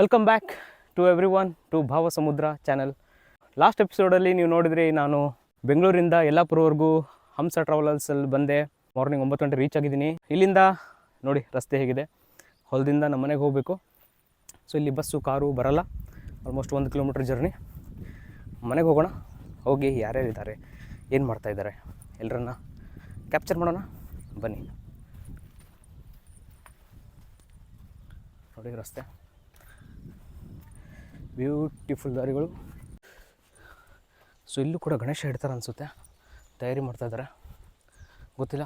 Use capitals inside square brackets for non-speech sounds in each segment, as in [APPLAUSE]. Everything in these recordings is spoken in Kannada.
Welcome back to everyone to Bhava Samudra channel last ಎಪಿಸೋಡಲ್ಲಿ ನೀವು ನೋಡಿದ್ರಿ, ನಾನು ಬೆಂಗಳೂರಿಂದ ಯಲ್ಲಾಪುರವರೆಗೂ ಹಂಸ ಟ್ರಾವೆಲರ್ಸಲ್ಲಿ ಬಂದೆ. ಮಾರ್ನಿಂಗ್ ಒಂಬತ್ತು ಗಂಟೆ ರೀಚ್ ಆಗಿದ್ದೀನಿ. ಇಲ್ಲಿಂದ ನೋಡಿ, ರಸ್ತೆ ಹೇಗಿದೆ. ಹೊಲದಿಂದ ನಮ್ಮ ಮನೆಗೆ ಹೋಗಬೇಕು. ಸೊ ಇಲ್ಲಿ ಬಸ್ಸು, ಕಾರು ಬರಲ್ಲ. ಆಲ್ಮೋಸ್ಟ್ ಒಂದು ಕಿಲೋಮೀಟ್ರ್ ಜರ್ನಿ ಮನೆಗೆ ಹೋಗೋಣ. ಹೋಗಿ ಯಾರ್ಯಾರಿದ್ದಾರೆ ಏನು ಮಾಡ್ತಾಯಿದ್ದಾರೆ ಎಲ್ಲರನ್ನ ಕ್ಯಾಪ್ಚರ್ ಮಾಡೋಣ. ಬನ್ನಿ. ನೋಡಿ, ರಸ್ತೆ. ಬ್ಯೂಟಿಫುಲ್ ದಾರಿಗಳು. ಸೊ ಇಲ್ಲೂ ಕೂಡ ಗಣೇಶ ಇಡ್ತಾರೆ ಅನಿಸುತ್ತೆ. ತಯಾರಿ ಮಾಡ್ತಾ ಇದ್ದಾರೆ ಗೊತ್ತಿಲ್ಲ.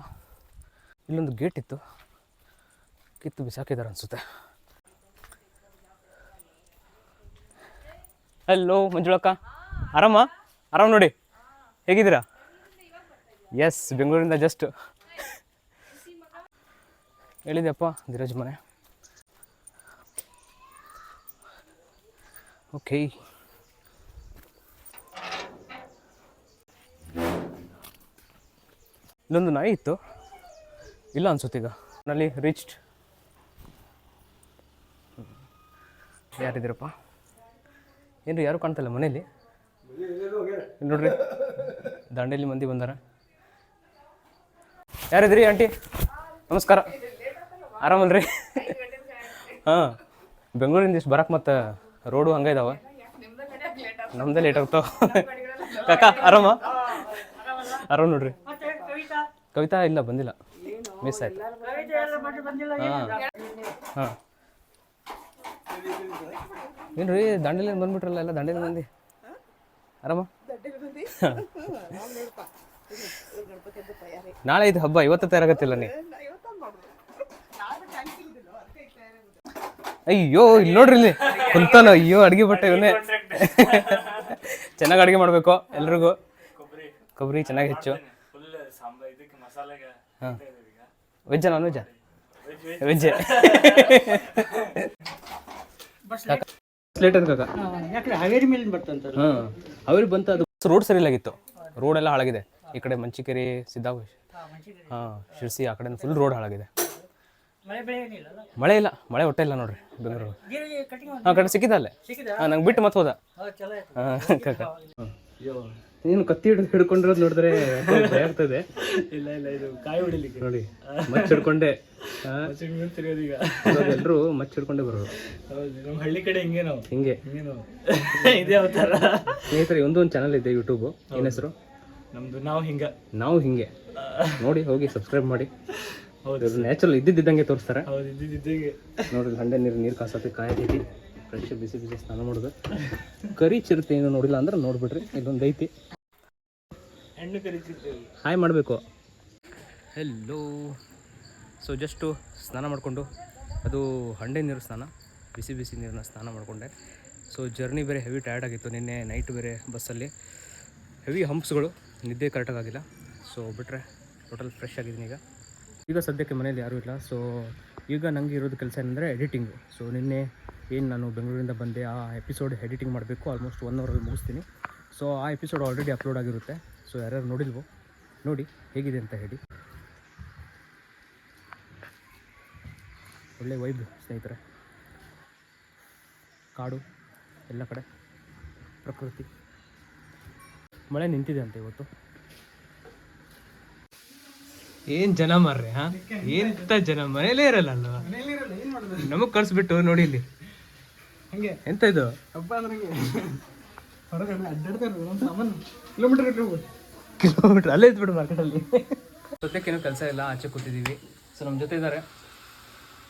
ಇಲ್ಲೊಂದು ಗೇಟ್ ಇತ್ತು. ಕಿತ್ತು ಬಿಸಾಕಿದ್ದಾರೆ ಅನಿಸುತ್ತೆ. ಹಲೋ ಮಂಜುಳಕ್ಕ. ಆರಾಮ? ಆರಾಮ್ ನೋಡಿ. ಹೇಗಿದ್ದೀರಾ? ಎಸ್ ಬೆಂಗಳೂರಿಂದ ಜಸ್ಟ್ ಹೇಳಿದೆಪ್ಪ ಧೀರಜ್ ಮನೆ. ಓಕೆ ಇಲ್ಲೊಂದು ನಾಯಿ ಇತ್ತು. ಇಲ್ಲ ಅನ್ಸುತ್ತೆ ಈಗ. ನಲ್ಲಿ ರೀಚ್ಡ್ ಯಾರಿದ್ದೀರಪ್ಪ? ಏನು ಯಾರು ಕಾಣ್ತಲ್ಲ ಮನೇಲಿ ನೋಡ್ರಿ. ದಾಂಡೇಲಿ ಮಂದಿ ಬಂದಾರ. ಯಾರಿದ್ರಿ ಆಂಟಿ? ನಮಸ್ಕಾರ. ಆರಾಮಲ್ರಿ? ಹಾಂ. ಬೆಂಗಳೂರಿಂದ ಇಷ್ಟು ಬರಕ್ಕೆ ಮತ್ತೆ ರೋಡು ಹಂಗೆ ಇದಾವ? ನಮ್ದೇ ಲೇಟ್ ಆಗ್ತಾವ. [LAUGHS] ಕಾಕ ಆರಾಮ? ಆರಾಮ್ ನೋಡ್ರಿ. ಕವಿತಾ? ಇಲ್ಲ ಬಂದಿಲ್ಲ. ಮಿಸ್ ಆಯ್ತು. ಹಾಂ. ಹಾಂ. ಏನ್ರಿ ದಾಂಡೇಲಿಂದ ಬಂದ್ಬಿಟ್ರಲ್ಲ ಎಲ್ಲ ದಾಂಡೇಲಿ ಬಂದು? ಆರಾಮ? ನಾಳೆ ಇದು ಹಬ್ಬ ಇವತ್ತು ತಯಾರಾಗತ್ತಿಲ್ಲ ನೀ. ಅಯ್ಯೋ ಇಲ್ಲಿ ನೋಡ್ರಿ ಇಲ್ಲಿ. ಕುಂತಾನ ಅಯ್ಯೋ ಅಡಿಗೆ ಬಟ್ಟೆ ಇವನೇ. ಚೆನ್ನಾಗಿ ಅಡಿಗೆ ಮಾಡ್ಬೇಕು ಎಲ್ರಿಗೂ. ಕೊಬ್ಬರಿ ಚೆನ್ನಾಗಿ ಹೆಚ್ಚು. ವೆಜ್ಜ ವೆಜ್ಜಾ ನಾನ್ ವೆಜ್ಜ. ವೆಜ್ಜೆ ಲೇಟ್ ಕಾಕ? ಯಾಕಂದ್ರೆ ಹಾವೇರಿ ಬರ್ತಂತ ಹಾಂ. ಅವ್ರಿಗೆ ಬಂತ ಅದು ರೋಡ್ ಸರಿ ಇಲ್ಲಾಗಿತ್ತು ರೋಡ್ ಎಲ್ಲ ಹಾಳಾಗಿದೆ. ಈ ಕಡೆ ಮಂಚಿಕೇರಿ ಸಿದ್ದಾಪುರ ಹಾಂ ಶಿರ್ಸಿ ಆ ಕಡೆ ಫುಲ್ ರೋಡ್ ಹಾಳಾಗಿದೆ. ಮಳೆ ಏನಿಲ್ಲ ಮಳೆ ಇಲ್ಲ ಮಳೆ ಹೊಟ್ಟೆ ಇಲ್ಲ ನೋಡ್ರಿ ಬೆಂಗಳೂರು. ಹಾಂ ಕಡೆ ಸಿಕ್ಕಿದ ಅಲ್ಲೇ. ಹಾಂ ನಂಗೆ ಬಿಟ್ಟು ಮತ್ತೆ ಹೋದ. ಹಾಂ ನೀನು ಕತ್ತಿ ಹಿಡಿದು ಹಿಡ್ಕೊಂಡಿರೋದು ನೋಡಿದ್ರೆ ಭಯ ಆಗ್ತದೆ. ಇಲ್ಲ ಇಲ್ಲ ಇದು ಕಾಯಿ ಹೊಡಿಲಿಕ್ಕೆ. ನೋಡಿ ಮಚ್ಚ ಹಿಡ್ಕೊಂಡೆ ಈಗ. ಎಲ್ಲರೂ ಮಚ್ಚ ಹಿಡ್ಕೊಂಡೆ ಬರೋರು. ನಮ್ಮ ಹಳ್ಳಿ ಕಡೆ ಹಿಂಗೆ ನಾವು. ಹಿಂಗೆ. [LAUGHS] ಇದೇ ಅವತಾರ ಸ್ನೇಹಿತರೆ ಒಂದೊಂದು ಒಂದು ಚಾನಲ್ ಇದೆ ಯೂಟ್ಯೂಬು ಏನ್ ಹೆಸರು? ನಮ್ದು ನಾವು ಹಿಂಗ. ನಾವು ಹಿಂಗೆ. ನೋಡಿ ಹೋಗಿ ಸಬ್ಸ್ಕ್ರೈಬ್ ಮಾಡಿ. ಹೌದು ನ್ಯಾಚುರಲ್ ಇದ್ದಿದ್ದಂಗೆ ತೋರಿಸ್ತಾರೆ. ಹೌದು ಇದ್ದಿದ್ದಿಗೆ. ಹಂಡೆ ನೀರು ನೀರು ಕಾಸತ್ತೆ ಕಾಯತೈತಿ ಫ್ರೆಶ್ ಬಿಸಿ ಬಿಸಿ ಸ್ನಾನ ಮಾಡುದು. ಕರಿ ಚಿರತೆ ಏನು ನೋಡಿಲ್ಲ ಅಂದ್ರೆ ನೋಡ್ಬಿಡ್ರಿ ಇದೊಂದು ಐತಿ. ಹೆಣ್ಣು ಹಾಯ್ ಮಾಡಬೇಕು. ಹೆಲ್ಲೋ ಸೊ ಜಸ್ಟು ಸ್ನಾನ ಮಾಡಿಕೊಂಡು ಅದು ಹಂಡೆ ನೀರು ಸ್ನಾನ ಬಿಸಿ ಬಿಸಿ ನೀರನ್ನ ಸ್ನಾನ ಮಾಡಿಕೊಂಡೆ. ಸೊ ಜರ್ನಿ ಬೇರೆ ಹೆವಿ ಟಯರ್ಡ್ ಆಗಿತ್ತು. ನಿನ್ನೆ ನೈಟ್ ಬೇರೆ ಬಸ್ಸಲ್ಲಿ ಹೆವಿ ಹಂಪ್ಸ್ಗಳು ನಿದ್ದೆ ಕರೆಕ್ಟಾಗಿ ಆಗಿಲ್ಲ. ಸೊ ಬಿಟ್ಟರೆ ಟೋಟಲ್ ಫ್ರೆಶ್ ಆಗಿದ್ದೀನಿ ಈಗ. ಈಗ ಸದ್ಯಕ್ಕೆ ಮನೇಲಿ ಯಾರೂ ಇಲ್ಲ. ಸೊ ಈಗ ನನಗೆ ಇರೋದು ಕೆಲಸ ಏನಂದರೆ ಎಡಿಟಿಂಗು ಸೊ ನಿನ್ನೆ ಏನು ನಾನು ಬೆಂಗಳೂರಿಂದ ಬಂದೆ, ಆ ಎಪಿಸೋಡ್ ಎಡಿಟಿಂಗ್ ಮಾಡಬೇಕು. ಆಲ್ಮೋಸ್ಟ್ ಒನ್ ಅವರಲ್ಲಿ ಮುಗಿಸ್ತೀನಿ. ಸೊ ಆ ಎಪಿಸೋಡ್ ಆಲ್ರೆಡಿ ಅಪ್ಲೋಡ್ ಆಗಿರುತ್ತೆ. ಸೊ ಯಾರ್ಯಾರು ನೋಡಿಲ್ವೋ, ನೋಡಿ ಹೇಗಿದೆ ಅಂತ ಹೇಳಿ. ಒಳ್ಳೆ ವೈಬ್ ಸ್ನೇಹಿತರೆ. ಕಾಡು, ಎಲ್ಲ ಕಡೆ, ಪ್ರಕೃತಿ. ಮಳೆ ನಿಂತಿದೆ ಅಂತ ಇವತ್ತು. ಏನ್ ಜನ ಮಾರ್ರೆ ಹಾ? ಎಂತ ಜನ ಮನೇಲೇ ಇರಲ್ಲ ಅಲ್ವಾ ನಮಗ್ ಕಳ್ಸ್ಬಿಟ್ಟು ನೋಡಿ ಇಲ್ಲಿ. ಹಂಗೆ. ಎಂತ ಇದು? ಕಿಲೋಮೀಟರ್ ಅಲ್ಲೇ ಇದ್ಬಿಡು ಮಾರ್ಕೆಟಲ್ಲಿ ಸದ್ಯಕ್ಕೇನು ಕೆಲಸ ಇಲ್ಲ ಆಚೆ ಕೂತಿದ್ದೀವಿ ಸೊ ನಮ್ಮ ಜೊತೆ ಇದ್ದಾರೆ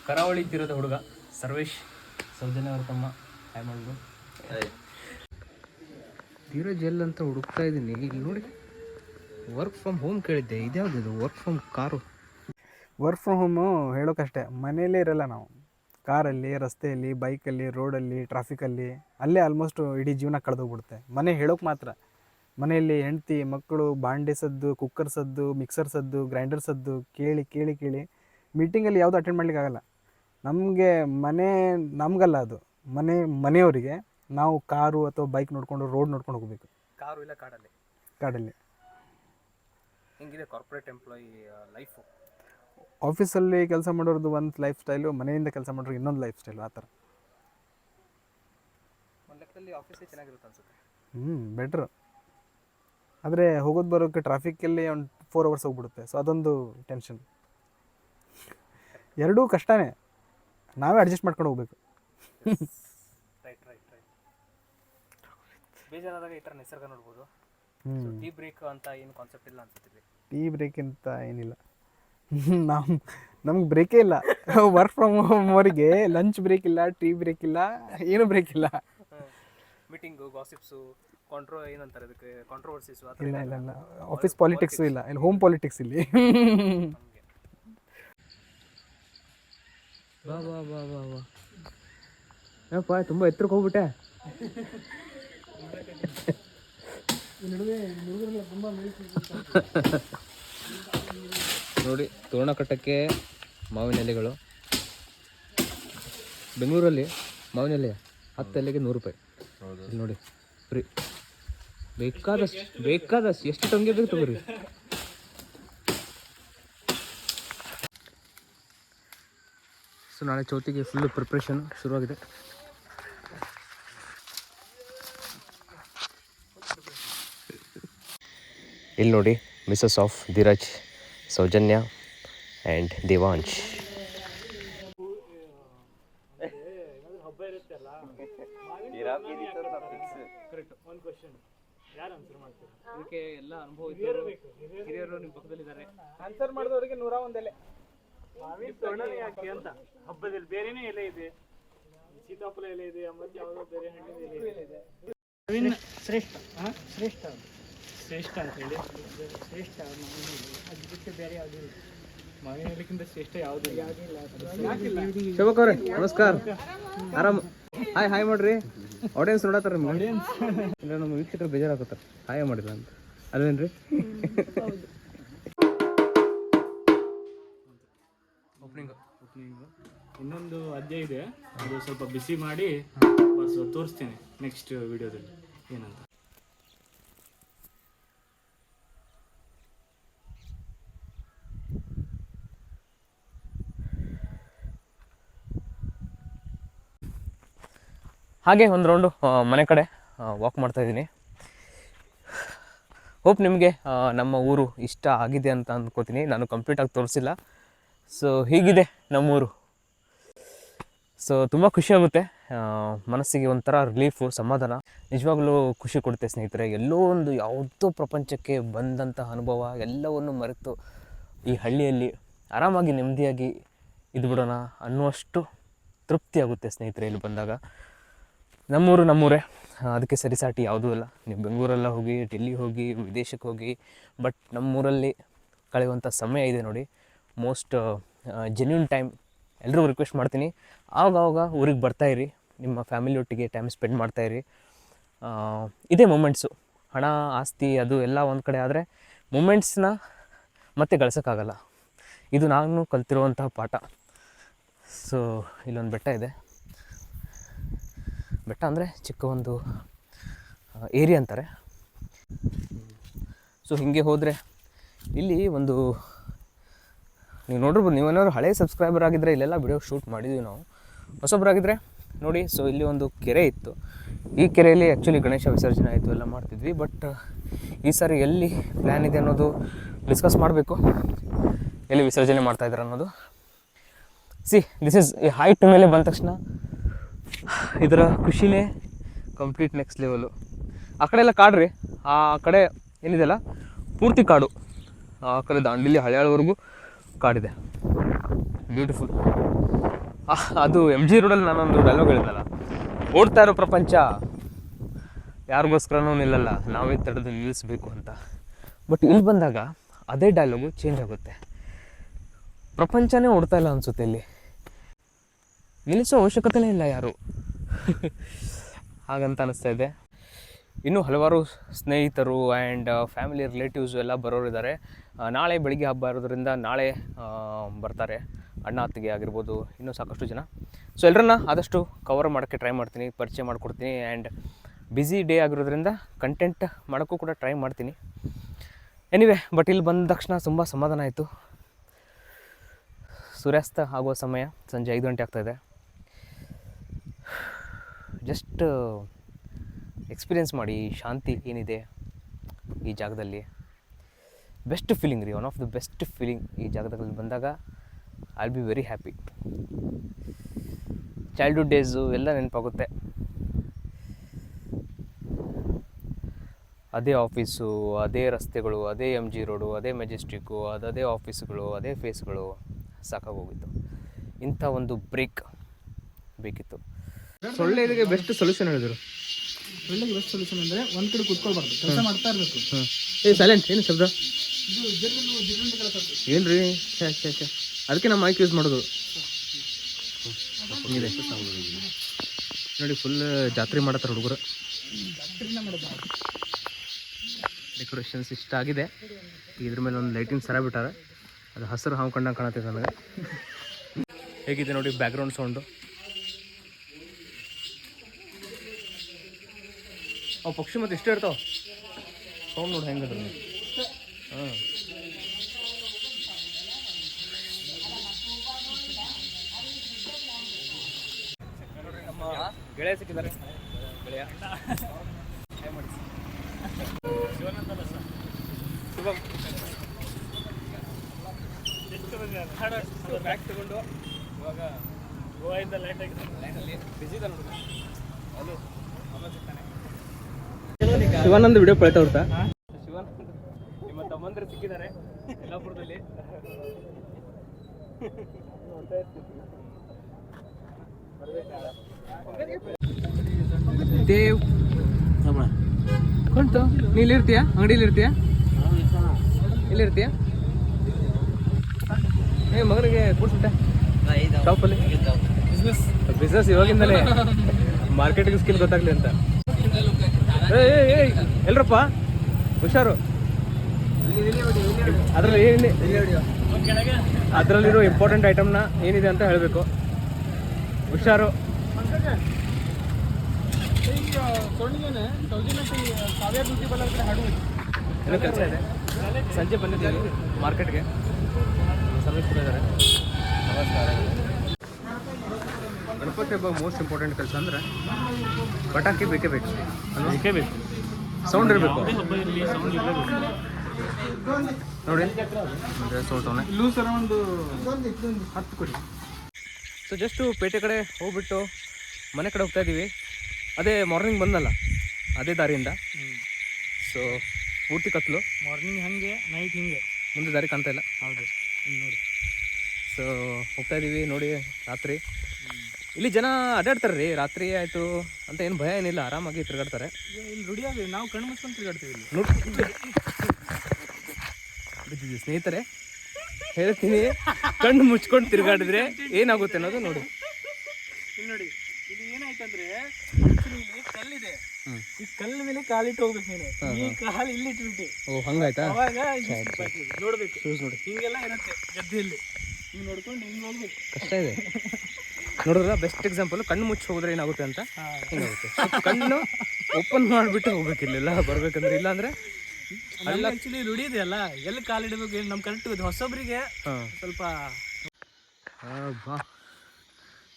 ಕರಾವಳಿ ತೀರದ ಹುಡುಗ ಸರ್ವೇಶ್ ಸೌಜನ್ಯ ಅವ್ರ ತಮ್ಮ. ಹಾಯ್ ಮಾಡಿದ್ರು ಜೆಲ್ ಎಲ್ ಅಂತ ಹುಡುಕ್ತಾ ಇದ್ದೀನಿ ಇಲ್ಲಿ ನೋಡಿ. ವರ್ಕ್ ಫ್ರಮ್ ಹೋಮ್ ಕೇಳಿದ್ದೆ. ಇದ್ಯಾವ್ದು work from car. Work from home ಹೇಳೋಕ್ಕಷ್ಟೇ ಮನೆಯಲ್ಲೇ ಇರಲ್ಲ ನಾವು. ಕಾರಲ್ಲಿ ರಸ್ತೆಯಲ್ಲಿ ಬೈಕಲ್ಲಿ ರೋಡಲ್ಲಿ ಟ್ರಾಫಿಕಲ್ಲಿ ಅಲ್ಲೇ ಆಲ್ಮೋಸ್ಟ್ ಇಡೀ ಜೀವನ ಕಳೆದೋಗ್ಬಿಡುತ್ತೆ. ಮನೆ ಹೇಳೋಕೆ ಮಾತ್ರ. ಮನೆಯಲ್ಲಿ ಹೆಂಡತಿ ಮಕ್ಕಳು ಬಾಂಡೆ ಸದ್ದು ಕುಕ್ಕರ್ ಸದ್ದು ಮಿಕ್ಸರ್ ಸದ್ದು ಗ್ರೈಂಡರ್ ಸದ್ದು ಕೇಳಿ ಕೇಳಿ ಕೇಳಿ ಮೀಟಿಂಗಲ್ಲಿ ಯಾವುದು ಅಟೆಂಡ್ ಮಾಡ್ಲಿಕ್ಕೆ ಆಗಲ್ಲ. ನಮಗೆ ಮನೆ ನಮಗಲ್ಲ ಅದು. ಮನೆ ಮನೆಯವರಿಗೆ ನಾವು ಕಾರು ಅಥವಾ ಬೈಕ್ ನೋಡಿಕೊಂಡು ರೋಡ್ ನೋಡ್ಕೊಂಡು ಹೋಗಬೇಕು. ಕಾರು ಇಲ್ಲ ಕಾಡಲ್ಲಿ. ಕಾಡಲ್ಲಿ. ಹೆಂಗಿದೆ ಕಾರ್ಪೊರೇಟ್ ಎಂಪ್ಲಾಯಿ ಲೈಫು ಆಫೀಸಲ್ಲಿ ಕೆಲಸ ಮಾಡೋರ್ದು ಒಂದು ಲೈಫ್ ಸ್ಟೈಲು ಮನೆಯಿಂದ ಕೆಲಸ ಮಾಡೋರು ಇನ್ನೊಂದು ಲೈಫ್ ಸ್ಟೈಲು ಆ ಥರ. ಒಂದು ಲೆಕ್ಕದಲ್ಲಿ ಆಫೀಸೇ ಚೆನ್ನಾಗಿರುತ್ತೆ ಅನ್ಸುತ್ತೆ. ಹ್ಞೂ ಬೆಟ್ರ್ ಆದರೆ ಹೋಗೋದು ಬರೋಕ್ಕೆ ಟ್ರಾಫಿಕ್ಕಲ್ಲಿ ಒಂದು ಫೋರ್ ಅವರ್ಸ್ ಹೋಗ್ಬಿಡುತ್ತೆ ಸೊ ಅದೊಂದು ಟೆನ್ಷನ್ ಎರಡೂ ಕಷ್ಟನೇ. ನಾವೇ ಅಡ್ಜಸ್ಟ್ ಮಾಡ್ಕೊಂಡು ಹೋಗ್ಬೇಕು. ರೈಟ್ ರೈಟ್ ರೈಟ್ ಬೇಜಾರಾದಾಗ ಈ ಥರ ನಿಸರ್ಗ ನೋಡ್ಬೋದು? ಟೀ ಬ್ರೇಕ್ ಅಂತ ಏನು ಕಾನ್ಸೆಪ್ಟ್ ಇಲ್ಲ ಅನ್ಸುತ್ತೆ ಟೀ ಬ್ರೇಕ್ ಅಂತ ಏನಿಲ್ಲ. [LAUGHS] ನಮ್ ನಮ್ಗೆ ಬ್ರೇಕೇ ಇಲ್ಲ. ವರ್ಕ್ ಫ್ರಮ್ ಹೋಮ್ ಅವರಿಗೆ ಲಂಚ್ ಬ್ರೇಕ್ ಇಲ್ಲ ಟೀ ಬ್ರೇಕ್ ಇಲ್ಲ ಏನು ಬ್ರೇಕ್ ಇಲ್ಲ. ಮೀಟಿಂಗು ಗಾಸಿಪ್ಸು ಕಾಂಟ್ರೋ ಏನಂತಾರೆ ಅದಕ್ಕೆ ಕಾಂಟ್ರವರ್ಸೀಸು ಇಲ್ಲ ಇಲ್ಲ ಇಲ್ಲ. ಆಫೀಸ್ ಪಾಲಿಟಿಕ್ಸು ಇಲ್ಲ. ಇಲ್ಲಿ ಹೋಮ್ ಪಾಲಿಟಿಕ್ಸ್ ಇಲ್ಲಿ. ಬಾ ಬಾ ಬಾ ಬಾ ಬಾ ಏನಪ್ಪ ತುಂಬ ಎತ್ತರಕ್ಕೆ ಹೋಗ್ಬಿಟ್ಟೆ? [LAUGHS] [LAUGHS] ನೋಡಿ ತೋರಣ ಕಟ್ಟಕ್ಕೆ ಮಾವಿನ ಎಲೆಗಳು. ಬೆಂಗಳೂರಲ್ಲಿ ಮಾವಿನ ಎಲೆ ಹತ್ತು ಎಲೆಗೆ ನೂರು ರೂಪಾಯಿ. ಇಲ್ಲಿ ನೋಡಿ ಫ್ರೀ. ಬೇಕಾದಷ್ಟು ಬೇಕಾದಷ್ಟು ಎಷ್ಟು ಟೊಂಗೆ ಬೇಕು ತಗೋರಿ. ಸೊ ನಾಳೆ ಚೌತಿಗೆ ಫುಲ್ಲು ಪ್ರಿಪ್ರೇಷನ್ ಶುರುವಾಗಿದೆ. ಇಲ್ಲಿ ನೋಡಿ Mrs of Dheeraj Soujanya and Devansh ಇದಕ್ಕೆ ಎಲ್ಲ ಅನುಭವ ಹಿರಿಯರು ನಿಮ್ಮ ಪಕ್ಕದಲ್ಲಿದ್ದಾರೆ ಆನ್ಸರ್ ಮಾಡಿದವರಿಗೆ ನೂರ ಒಂದೆಲೆ. ಯಾಕೆ ಅಂತ ಹಬ್ಬದಲ್ಲಿ ಬೇರೆನೇ ಎಲೆ ಇದೆ ಸೀತಾಫಲ ಎಲೆ ಇದೆ ಮತ್ತೆ ಯಾವುದೋ ಬೇರೆ ಹಣ್ಣಿನ ಎಲೆ ಇದೆ ಶ್ರೇಷ್ಠ ಶ್ರೇಷ್ಠ ಶ್ರೇಷ್ಠ ಅಂತ ಹೇಳಿ. ಶ್ರೇಷ್ಠ ಅದು ಬಿಟ್ಟು ಬೇರೆ ಯಾವುದೂ ಇಲ್ಲ. ಮಾವಿನ ಶ್ರೇಷ್ಠ ಯಾವುದೂ ಇಲ್ಲ. ಶೋಭಕ್ ಅವ್ರೆ ನಮಸ್ಕಾರ. ಆರಾಮ್. ಹಾಯ್ ಹಾಯ್ ಮಾಡ್ರಿ. ಆಡಿಯನ್ಸ್ ನೋಡತ್ತಾರ ನಿಮ್ಗೆ? ಇಲ್ಲ ನಮ್ಮ ವೀಕ್ಷಕರು ಬೇಜಾರಾಗತ್ತಾರ ಹಾಯ್ ಮಾಡಿಲ್ಲ ಅಂತ. ಅಲ್ವೇನ್ರಿ? ಓಪನಿಂಗ್ ಇನ್ನೊಂದು ಅಧ್ಯಾಯ ಇದೆ. ಅದು ಸ್ವಲ್ಪ ಬಿಸಿ ಮಾಡಿ ಬಸ್ ತೋರಿಸ್ತೀನಿ ನೆಕ್ಸ್ಟ್ ವಿಡಿಯೋದಲ್ಲಿ ಏನಂತ. ಹಾಗೆ ಒಂದು ರೌಂಡು ಮನೆ ಕಡೆ ವಾಕ್ ಮಾಡ್ತಾ ಇದ್ದೀನಿ. ಹೋಪ್ ನಿಮಗೆ ನಮ್ಮ ಊರು ಇಷ್ಟ ಆಗಿದೆ ಅಂತ ಅಂದ್ಕೋತೀನಿ ನಾನು ಕಂಪ್ಲೀಟಾಗಿ ತೋರಿಸಿಲ್ಲ. ಸೊ ಹೀಗಿದೆ ನಮ್ಮೂರು ಸೊ ತುಂಬ ಖುಷಿಯಾಗುತ್ತೆ ಮನಸ್ಸಿಗೆ ಒಂಥರ ರಿಲೀಫು ಸಮಾಧಾನ. ನಿಜವಾಗ್ಲೂ ಖುಷಿ ಕೊಡುತ್ತೆ ಸ್ನೇಹಿತರೆ. ಎಲ್ಲೋ ಒಂದು ಯಾವುದೋ ಪ್ರಪಂಚಕ್ಕೆ ಬಂದಂಥ ಅನುಭವ, ಎಲ್ಲವನ್ನು ಮರೆತು ಈ ಹಳ್ಳಿಯಲ್ಲಿ ಆರಾಮಾಗಿ ನೆಮ್ಮದಿಯಾಗಿ ಇದ್ಬಿಡೋಣ ಅನ್ನುವಷ್ಟು ತೃಪ್ತಿ ಆಗುತ್ತೆ ಸ್ನೇಹಿತರೆ ಇಲ್ಲಿ ಬಂದಾಗ. ನಮ್ಮೂರು, ನಮ್ಮೂರೇ. ಅದಕ್ಕೆ ಸರಿಸಾಟಿ ಯಾವುದೂ ಇಲ್ಲ. ನೀವು ಬೆಂಗಳೂರೆಲ್ಲ ಹೋಗಿ, ಡೆಲ್ಲಿ ಹೋಗಿ, ವಿದೇಶಕ್ಕೆ ಹೋಗಿ, ಬಟ್ ನಮ್ಮೂರಲ್ಲಿ ಕಳೆಯುವಂಥ ಸಮಯ ಇದೆ ನೋಡಿ. ಮೋಸ್ಟ್ ಜೆನ್ಯೂನ್ ಟೈಮ್ ಎಲ್ಲರಿಗೂ ರಿಕ್ವೆಸ್ಟ್ ಮಾಡ್ತೀನಿ. ಆವಾಗ ಆವಾಗ ಊರಿಗೆ ಬರ್ತಾಯಿರಿ ನಿಮ್ಮ ಫ್ಯಾಮಿಲಿ ಒಟ್ಟಿಗೆ ಟೈಮ್ ಸ್ಪೆಂಡ್ ಮಾಡ್ತಾಯಿರಿ ಇದೇ ಮೂಮೆಂಟ್ಸು ಹಣ, ಆಸ್ತಿ, ಅದು ಎಲ್ಲ ಒಂದು ಕಡೆ ಆದರೆ ಮೂಮೆಂಟ್ಸ್ನ ಮತ್ತೆ ಗಳಿಸೋಕ್ಕಾಗಲ್ಲ. ಇದು ನಾನು ಕಲ್ತಿರುವಂತಹ ಪಾಠ. ಸೊ ಇಲ್ಲೊಂದು ಬೆಟ್ಟ ಇದೆ. ಬೆಟ್ಟ ಅಂದರೆ ಚಿಕ್ಕ ಒಂದು ಏರಿಯಾ ಅಂತಾರೆ. ಸೊ ಹೀಗೆ ಹೋದರೆ ಇಲ್ಲಿ ಒಂದು, ನೀವು ನೋಡಿರ್ಬೋದು ನೀವೇನಾದ್ರು ಹಳೆ ಸಬ್ಸ್ಕ್ರೈಬರ್ ಆಗಿದ್ದರೆ ಇಲ್ಲೆಲ್ಲ ವಿಡಿಯೋ ಶೂಟ್ ಮಾಡಿದ್ವಿ ನಾವು. ಹೊಸೊಬ್ಬರಾಗಿದ್ದರೆ ನೋಡಿ ಸೊ ಇಲ್ಲಿ ಒಂದು ಕೆರೆ ಇತ್ತು. ಈ ಕೆರೆಯಲ್ಲಿ ಆ್ಯಕ್ಚುಲಿ ಗಣೇಶ ವಿಸರ್ಜನೆ ಆಯಿತು, ಎಲ್ಲ ಮಾಡ್ತಿದ್ವಿ. ಬಟ್ ಈ ಸಾರಿ ಎಲ್ಲಿ ಪ್ಲ್ಯಾನ್ ಇದೆ ಅನ್ನೋದು ಡಿಸ್ಕಸ್ ಮಾಡಬೇಕು. ಎಲ್ಲಿ ವಿಸರ್ಜನೆ ಮಾಡ್ತಾ ಇದ್ದಾರೆ ಅನ್ನೋದು. ಸಿ ದಿಸ್ ಇಸ್ ಈ ಹೈಟ್ ಮೇಲೆ ಬಂದ ತಕ್ಷಣ ಇದರ ಖುಷಿನೇ ಕಂಪ್ಲೀಟ್ ನೆಕ್ಸ್ಟ್ ಲೆವೆಲು ಆ ಕಡೆ ಎಲ್ಲ ಕಾಡ್ರಿ. ಆ ಕಡೆ ಏನಿದೆಯಲ್ಲ ಪೂರ್ತಿ ಕಾಡು. ಆ ಕಡೆ ದಾಂಡೇಲಿ, ಹಳೆಯಾಳವರೆಗೂ ಕಾಡಿದೆ. ಬ್ಯೂಟಿಫುಲ್ ಅದು ಎಂ ಜಿ ರೋಡಲ್ಲಿ ನಾನೊಂದು ಡೈಲಾಗ್ ಹೇಳಿದ್ನಲ್ಲ. ಓಡ್ತಾ ಇರೋ ಪ್ರಪಂಚ ಯಾರಿಗೋಸ್ಕರನೂ ನಿಲ್ಲಲ್ಲ. ನಾವೇ ತಡೆದು ನಿಲ್ಲಿಸಬೇಕು ಅಂತ. ಬಟ್ ಇಲ್ಲಿ ಬಂದಾಗ ಅದೇ ಡೈಲಾಗು ಚೇಂಜ್ ಆಗುತ್ತೆ. ಪ್ರಪಂಚನೇ ಓಡ್ತಾ ಇಲ್ಲ ಅನಿಸುತ್ತೆ ಇಲ್ಲಿ. ನಿಲ್ಲಿಸೋ ಅವಶ್ಯಕತೆನೇ ಇಲ್ಲ ಯಾರು. ಹಾಗಂತ ಅನ್ನಿಸ್ತಾ ಇದೆ. ಇನ್ನೂ ಹಲವಾರು ಸ್ನೇಹಿತರು ಆ್ಯಂಡ್ ಫ್ಯಾಮಿಲಿ ರಿಲೇಟಿವ್ಸು ಎಲ್ಲ ಬರೋರಿದ್ದಾರೆ ನಾಳೆ ಬೆಳಿಗ್ಗೆ ಹಬ್ಬ ಇರೋದ್ರಿಂದ ನಾಳೆ ಬರ್ತಾರೆ. ಅಣ್ಣ, ಅತ್ತಿಗೆ ಆಗಿರ್ಬೋದು, ಇನ್ನೂ ಸಾಕಷ್ಟು ಜನ. ಸೊ ಎಲ್ಲರನ್ನ ಆದಷ್ಟು ಕವರ್ ಮಾಡೋಕ್ಕೆ ಟ್ರೈ ಮಾಡ್ತೀನಿ, ಪರಿಚಯ ಮಾಡಿಕೊಡ್ತೀನಿ ಆ್ಯಂಡ್ ಬ್ಯುಸಿ ಡೇ ಆಗಿರೋದ್ರಿಂದ ಕಂಟೆಂಟ್ ಮಾಡೋಕ್ಕೂ ಕೂಡ ಟ್ರೈ ಮಾಡ್ತೀನಿ. ಎನಿವೆ ಬಟ್ ಇಲ್ಲಿ ಬಂದ ತಕ್ಷಣ ತುಂಬ ಸಮಾಧಾನ ಆಯಿತು. ಸೂರ್ಯಾಸ್ತ ಆಗುವ ಸಮಯ ಸಂಜೆ ಐದು ಗಂಟೆ ಆಗ್ತಾಯಿದೆ ಜಸ್ಟ್ ಎಕ್ಸ್ಪೀರಿಯೆನ್ಸ್ ಮಾಡಿ ಈ ಶಾಂತಿ ಏನಿದೆ ಈ ಜಾಗದಲ್ಲಿ? ಬೆಸ್ಟ್ ಫೀಲಿಂಗ್ ರೀ, one of the best feeling ಈ ಜಾಗದಲ್ಲಿ ಬಂದಾಗ. I be very happy childhood days ಎಲ್ಲ ನೆನಪಾಗುತ್ತೆ. ಅದೇ ಆಫೀಸು, ಅದೇ ರಸ್ತೆಗಳು, ಅದೇ ಎಂ ಜಿ ರೋಡು, ಅದೇ ಮೆಜೆಸ್ಟಿಕ್ಕು, ಅದೇ ಆಫೀಸ್ಗಳು, ಅದೇ ಫೇಸ್ಗಳು ಸಾಕಾಗೋಗಿತ್ತು. ಇಂಥ ಒಂದು ಬ್ರೇಕ್ ಬೇಕಿತ್ತು. ಸೊಳ್ಳೆಗೆ ಬೆಸ್ಟ್ ಸೊಲ್ಯೂಷನ್ ಹೇಳಿದ್ರು. ಸೊಳ್ಳೆಗೆ ಬೆಸ್ಟ್ ಸೊಲ್ಯೂಷನ್ ಅಂದ್ರೆ ಒಂದ್ ಕಡೆ ಕುತ್ಕೊಳ್ಬಾರ್ದು. ಕೆಲಸ ಮಾಡ್ತಾ ಇರಬೇಕು. ಏ ಸೈಲೆಂಟ್ ಏನು ಶಬ್ದ? ಏನ್ರಿ? ಛೇ ಛೇ ಛೇ. ಅದಕ್ಕೆ ನಮ್ಮ ಮೈಕ್ ಯೂಸ್ ಮಾಡೋದು. ಇದೆ ನೋಡಿ ಫುಲ್ ಜಾತ್ರೆ ಮಾಡತ್ತಾರ ಹುಡುಗರು. ಡೆಕೋರೇಷನ್ಸ್ ಇಷ್ಟ ಆಗಿದೆ. ಇದ್ರ ಮೇಲೆ ಒಂದು ಲೈಟಿಂಗ್ ಸರ ಬಿಟ್ಟಾರೆ. ಅದು ಹಸಿರು ಹಾವು ಕಂಡಂಗೆ ಕಾಣತ್ತೆ ನನಗೆ. [LAUGHS] ಹೇಗಿದೆ ನೋಡಿ ಬ್ಯಾಕ್ಗ್ರೌಂಡ್ ಸೌಂಡು ಅವು ಪಕ್ಷಿ ಮತ್ತೆ ಇಷ್ಟೇ ಇರ್ತಾವ. ಸೌಂಡ್ ನೋಡಿ ಹೆಂಗದ ಹಾಂ. ನಮ್ಮ ಗೆಳೆಯ ಸಿಕ್ಕಿದ್ದಾರೆ. ಗೆಳೆಯ. ಶುಭಂ ಬ್ಯಾಗ್ ತಗೊಂಡು ಇವಾಗ ಗೋವಾಯಿಂದ ಲೈಟ್ ಆಗಿದೆ ಲೈನಲ್ಲಿ ಬಿಸಿ ಇದೆ ಅಮ್ಮ ಅದು ಶಿವಾನಂದ್ ವಿಡಿಯೋ ಪಳ್ತಾ ಹೊರ್ತಾ ಶಿವಾನಂದ್ ನಿಮ್ಮ ತಮ್ಮಂದ್ರೆ ಸಿಕ್ಕಿದ್ದಾರೆ ಯಲ್ಲಾಪುರದಲ್ಲಿ. ದೇವ್. ಕುಂತು. ನೀ ಇಲ್ಲಿರ್ತೀಯ? ಅಂಗಡಿಲಿ ಇರ್ತೀಯ? ಇಲ್ಲಿರ್ತೀಯ? ಏ ಮಗನಿಗೆ ಕೂಡ್ಸ್ಬಿಟ್ಟೆ ಶಾಪಲ್ಲಿ ಬಿಸ್ನೆಸ್ ಬಿಸ್ನೆಸ್ ಇವಾಗಿಂದಲೇ. ಮಾರ್ಕೆಟಿಂಗ್ ಸ್ಕಿಲ್ ಗೊತ್ತಾಗ್ಲಿ ಅಂತ. ಎಲ್ರಪ್ಪ? ಹುಷಾರು? ಅದರಲ್ಲಿ ಏನಿದೆ ಅದರಲ್ಲಿರೋ ಇಂಪಾರ್ಟೆಂಟ್ ಐಟಮ್ನ ಏನಿದೆ ಅಂತ ಹೇಳಬೇಕು. ಹುಷಾರು. ಏನೋ ಸಂಜೆ ಬಂದಿದ್ದೀವಿ ಮಾರ್ಕೆಟ್ಗೆ. ಸರ್ವಿಸ್ ಕೂಡ ಇದ್ದಾರೆ ನಮಸ್ಕಾರ. ಹಬ್ಬ ಮೋಸ್ಟ್ ಇಂಪಾರ್ಟೆಂಟ್ ಕೆಲಸ ಅಂದ್ರೆ ಪಟಾಕಿ ಬೇಕೇ ಬೇಕು. ಅಲ್ವಾ? ಬೇಕೇ ಬೇಕು. ಸೌಂಡ್ ಇರಬೇಕು. ಸೌಂಡ್ ನೋಡಿ. ಸೋಲ್ತವನೆ ಇಲ್ಲೂ ಸರ ಒಂದು ಹತ್ತು ಕೊಡಿ. ಸೊ ಜಸ್ಟು ಪೇಟೆ ಕಡೆ ಹೋಗ್ಬಿಟ್ಟು ಮನೆ ಕಡೆ ಹೋಗ್ತಾ ಇದ್ದೀವಿ. ಅದೇ ಮಾರ್ನಿಂಗ್ ಬಂದಲ್ಲ ಅದೇ ದಾರಿಯಿಂದ. ಸೊ ಪೂರ್ತಿ ಕತ್ಲು. ಮಾರ್ನಿಂಗ್ ಹಂಗೆ ನೈಟ್ ಹಿಂಗೆ. ಮುಂದೆ ದಾರಿ ಕಾಣ್ತಾ ಇಲ್ಲ. ಹೌದು. ಇಲ್ಲಿ ನೋಡಿ. ಸೊ ಹೋಗ್ತಾ ಇದ್ದೀವಿ ನೋಡಿ ರಾತ್ರಿ. ಇಲ್ಲಿ ಜನ ಅಡ್ಡಾಡ್ತಾರೆ ರೀ ರಾತ್ರಿ ಆಯಿತು ಅಂತ ಏನು ಭಯ ಏನಿಲ್ಲ ಆರಾಮಾಗಿ ತಿರುಗಾಡ್ತಾರೆ. ಇಲ್ಲಿ ರೂಢಿ ನಾವು ಕಣ್ಣು ಮುಚ್ಕೊಂಡು ತಿರುಗಾಡ್ತೀವಿ ಇಲ್ಲಿ. ನೋಡಿ ಸ್ನೇಹಿತರೆ. ಹೇಳ್ತೀನಿ ಕಣ್ಣು ಮುಚ್ಕೊಂಡು ತಿರುಗಾಡಿದ್ರೆ ಏನಾಗುತ್ತೆ ಅನ್ನೋದು ನೋಡಿ. ಇಲ್ಲಿ ನೋಡಿ ಇದು ಏನಾಯ್ತಂದ್ರೆ ಇಲ್ಲಿ ಕಲ್ಲಿದೆ. ಈ ಕಲ್ಲ ಮೇಲೆ ಕಾಲಿಟ್ಟು ಹೋಗ್ಬೇಕು ನೀನು. ಈ ಕಾಲು ಇಲ್ಲಿ ಇಟ್ಬಿಟ್ಟು. ಓ ಹಂಗಾಯ್ತಾ? ಅವಾಗ ನೋಡ್ಬೇಕು. ಶೂಸ್ ನೋಡಿ. ಹಿಂಗೆಲ್ಲ ಇರುತ್ತೆ ಗದ್ದೆಯಲ್ಲಿ. ಹಿಂಗೆ ನೋಡ್ಕೊಂಡು ಹಿಂಗೆ ಹೋಗ್ಬೇಕು. ಕಷ್ಟ ಇದೆ. ನೋಡಿದ್ರ ಬೆಸ್ಟ್ ಎಕ್ಸಾಂಪಲ್ ಕಣ್ಣು ಮುಚ್ಚಿ ಹೋದ್ರೆ ಏನಾಗುತ್ತೆ ಅಂತ? ಹಿಂಗಾಗುತ್ತೆ ಕಣ್ಣು ಓಪನ್ ಮಾಡಿಬಿಟ್ಟು ಹೋಗ್ಬೇಕು ಇಲ್ಲೆಲ್ಲ ಬರ್ಬೇಕಂದ್ರೆ. ಇಲ್ಲ ಅಂದ್ರೆ ನಮ್ಗೆ ಆಕ್ಚುಲಿ ರೂಢಿ ಇದೆಯಲ್ಲ ಎಲ್ಲಿ ಕಾಲಿಡಬೇಕು ಏನು ನಮ್ಮ ಕರೆಕ್ಟ್ ಹೊಸೊಬ್ರಿಗೆ ಸ್ವಲ್ಪ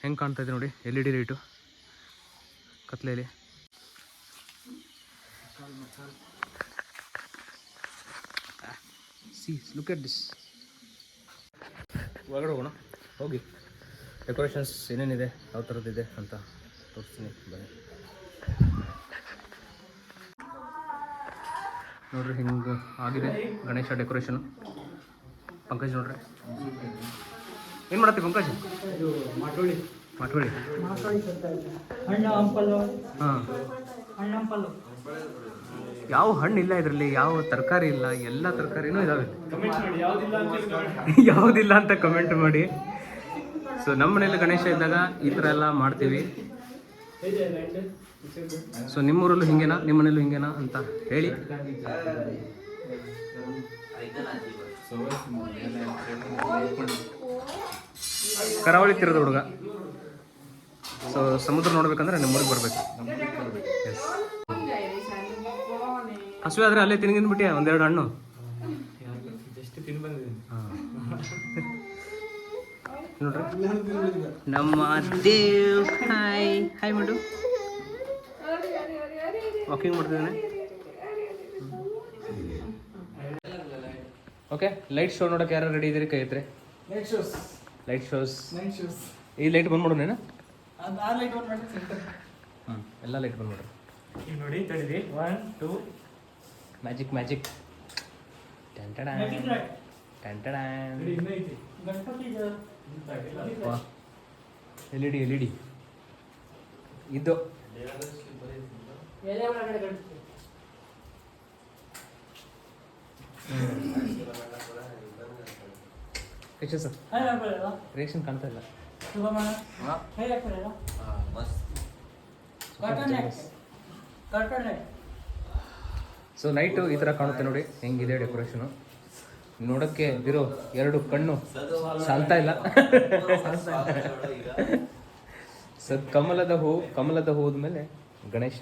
ಹೆಂಗೆ ಕಾಣ್ತಾ ಇದೆ ನೋಡಿ ಎಲ್ ಇ ಡಿ ಲೈಟು? ಕತ್ಲೆಯಲ್ಲಿ ಸಿ ಲುಕ್ ಎಟ್ ದಿಸ್ ಒಳಗಡೆ ಹೋಗೋಣ. ಹೋಗಿ. ಡೆಕೋರೇಷನ್ಸ್ ಏನೇನಿದೆ? ಯಾವ ಥರದ್ದಿದೆ ಅಂತ ತೋರಿಸ್ತೀನಿ. ಬನ್ನಿ. ನೋಡ್ರಿ ಹಿಂಗೆ ಆಗಿದೆ ಗಣೇಶ ಡೆಕೋರೇಷನ್ ಪಂಕಜ್ ನೋಡ್ರಿ. ಏನು ಮಾಡತ್ತಿ ಪಂಕಜ್? ಮಾಟೋಳಿ. ಮಾಟೋಳಿ. ಹಾಂ. ಯಾವ ಹಣ್ಣು ಇಲ್ಲ ಇದರಲ್ಲಿ ಯಾವ ತರಕಾರಿ ಇಲ್ಲ ಎಲ್ಲ ತರಕಾರಿನೂ ಇದಾವೆ. ಯಾವುದಿಲ್ಲ ಅಂತ [LAUGHS] ಕಮೆಂಟ್ ಮಾಡಿ. ಸೊ ನಮ್ಮ ಮನೇಲಿ ಗಣೇಶ ಇದ್ದಾಗ ಈ ಥರ ಎಲ್ಲ ಮಾಡ್ತೀವಿ. ಸೊ ನಿಮ್ಮೂರಲ್ಲೂ ಹಿಂಗೇನಾ? ನಿಮ್ಮ ಮನೇಲೂ ಹಿಂಗೇನಾ ಅಂತ ಹೇಳಿ. ಕರಾವಳಿ ತೀರದ ಹುಡುಗ. ಸೊ ಸಮುದ್ರ ನೋಡ್ಬೇಕಂದ್ರೆ ನಿಮ್ಮೂರಿಗೆ ಬರಬೇಕು. ಎಸ್ ಹಸುವೆ ಆದ್ರೆ ಅಲ್ಲೇ ತಿನ್ಗಿಂದ್ಬಿಟ್ಟಿಯಾ ಒಂದೆರಡು ಹಣ್ಣು? ಹಾಂ. ನೋಡ್ರಿ. ನಮ್ಮ ದೇವ್ ಹಾಯ್ ಹಾಯ್ ಮಾಡು. ವಾಕಿಂಗ್ ಮಾಡ್ತಿದ್ದಾನೆ. ಓಕೆ ಲೈಟ್ ಶೋ ನೋಡಕ್ಕೆ ಯಾರು ರೆಡಿ ಇದ್ದೀರಿ? ಕೈ ಇದ್ರೆ ಶೂಸ್ ಲೈಟ್ ಶೋಸ್ ಈ ಲೈಟ್ ಬಂದ್ ಮಾಡೋಣ ಹ್ಞೂ ಎಲ್ಲ ಲೈಟ್ ಬಂದ್ ಮಾಡ್ರಿ ನೋಡಿ ತಡೀರಿ. ಒನ್ ಟೂ ಮ್ಯಾಜಿಕ್ ಮ್ಯಾಜಿಕ್ ಟೆಂಟಡ ಟೆಂಟಡ Ganapati L E D L E D ಇದು ಎಷ್ಟು ಸರ್ ರಿಯಾಕ್ಷನ್ ಕಾಣ್ತಾ ಇಲ್ಲ. ಸೊ ನೈಟು ಈ ಥರ ಕಾಣುತ್ತೆ ನೋಡಿ. ಹೆಂಗಿದೆ ಡೆಕೋರೇಷನು ನೋಡೋಕ್ಕೆ ಇರೋ ಎರಡು ಕಣ್ಣು ಸಾಲ್ತಾ ಇಲ್ಲ. ಸರ್ ಕಮಲದ ಹೂ ಕಮಲದ ಹೂದ ಮೇಲೆ ಗಣೇಶ.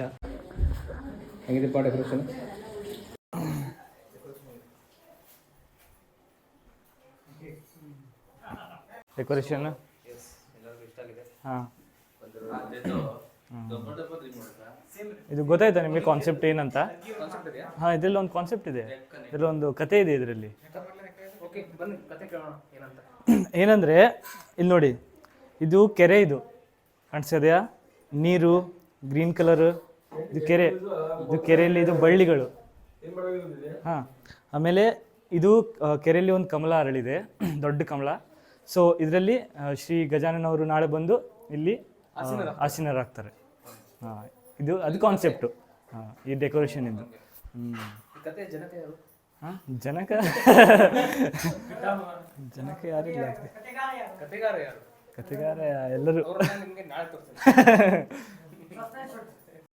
ಹೆಂಗಿದೆಪ್ಪ ಡೆಕೋರೇಷನ್ ಡೆಕೋರೇಷನ್ ಹಾಂ. ಇದು ಗೊತ್ತಾಯ್ತಾ ನಿಮಗೆ ಕಾನ್ಸೆಪ್ಟ್ ಏನಂತ? ಹಾಂ ಇದರಲ್ಲಿ ಒಂದು ಕಾನ್ಸೆಪ್ಟ್ ಇದೆ. ಇದರಲ್ಲಿ ಒಂದು ಕತೆ ಇದೆ ಇದರಲ್ಲಿ. [CLEARS THROAT] ಏನಂದರೆ ಇಲ್ಲಿ ನೋಡಿ ಇದು ಕೆರೆ ಇದು. ಕಾಣಿಸ್ತಿದೆಯಾ ನೀರು ಗ್ರೀನ್ ಕಲರ್ ಇದು ಕೆರೆ. ಇದು ಕೆರೆಯಲ್ಲಿ ಇದು ಬಳ್ಳಿಗಳು. ಹಾಂ ಆಮೇಲೆ ಇದು ಕೆರೆಯಲ್ಲಿ ಒಂದು ಕಮಲ ಅರಳಿದೆ [CLEARS THROAT] ದೊಡ್ಡ ಕಮಲ. ಸೊ ಇದರಲ್ಲಿ ಶ್ರೀ ಗಜಾನನವರು ನಾಳೆ ಬಂದು ಇಲ್ಲಿ ಆಸೀನರಾಗ್ತಾರೆ. ಹಾಂ ಇದು ಅದು ಕಾನ್ಸೆಪ್ಟು ಈ ಡೆಕೋರೇಷನ್ ಇದು. ಜನಕ ಹಾಂ ಜನಕ? ಜನಕ ಯಾರಿಲ್ಲ ಕತೆಗಾರ ಯಾರು? ಕತೆಗಾರ ಎಲ್ಲರೂ. [LAUGHS]